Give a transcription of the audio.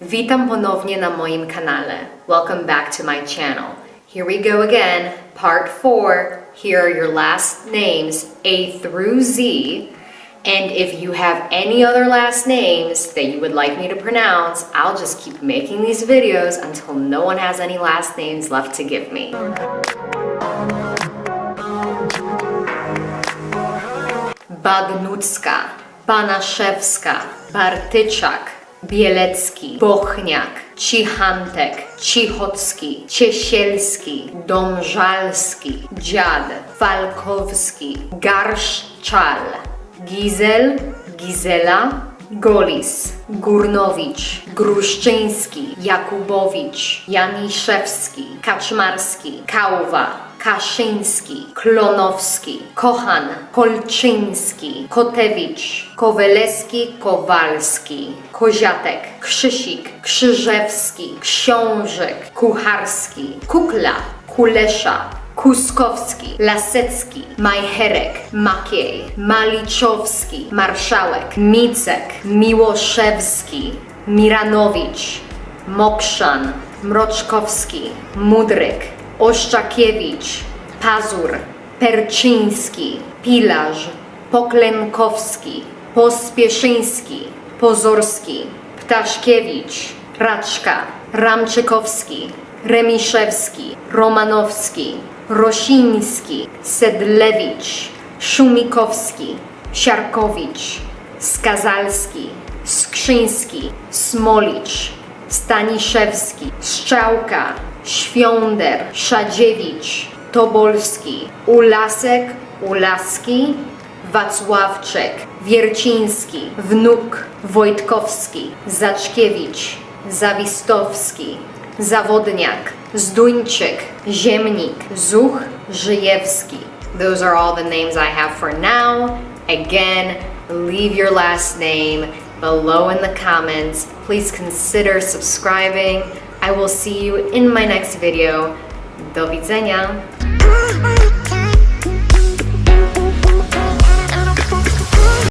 Witam ponownie na moim kanale. Welcome back to my channel. Here we go again, part 4. Here are your last names, A through Z. And if you have any other last names that you would like me to pronounce, I'll just keep making these videos until no one has any last names left to give me. Bagnucka, Banaszewska, Bartyczak, Bielecki, Bochniak, Cichantek, Cichocki, Ciesielski, Domżalski, Dziad, Falkowski, Garszczal, Gizel, Gizela, Golis, Gurnowicz, Gruszczyński, Jakubowicz, Janiszewski, Kaczmarski, Kałwa, Kaszyński, Klonowski, Kochan, Kolczyński, Kotewicz, Kowaleski, Kowalski, Koziatek, Krzysik, Krzyżewski, Książek, Kucharski, Kukla, Kulesza, Kuskowski, Lasecki, Majcherek, Makiej, Maliczowski, Marszałek, Micek, Miłoszewski, Miranowicz, Mokrzan, Mroczkowski, Mudryk, Oszczakiewicz, Pazur, Perczyński, Pilarz, Poklenkowski, Pospieszyński, Pozorski, Ptaszkiewicz, Raczka, Ramczykowski, Remiszewski, Romanowski, Rosiński, Sedlewicz, Szumikowski, Siarkowicz, Skazalski, Skrzyński, Smolicz, Staniszewski, Strzałka, Świąder, Szadziewicz, Tobolski, Ulasek, Ulaski, Wacławczek, Wierciński, Wnuk, Wojtkowski, Zaczkiewicz, Zawistowski, Zawodniak, Zduńczyk, Ziemnik, Zuch, Żyjewski. Those are all the names I have for now. Again, leave your last name below in the comments. Please consider subscribing. I will see you in my next video. Do widzenia!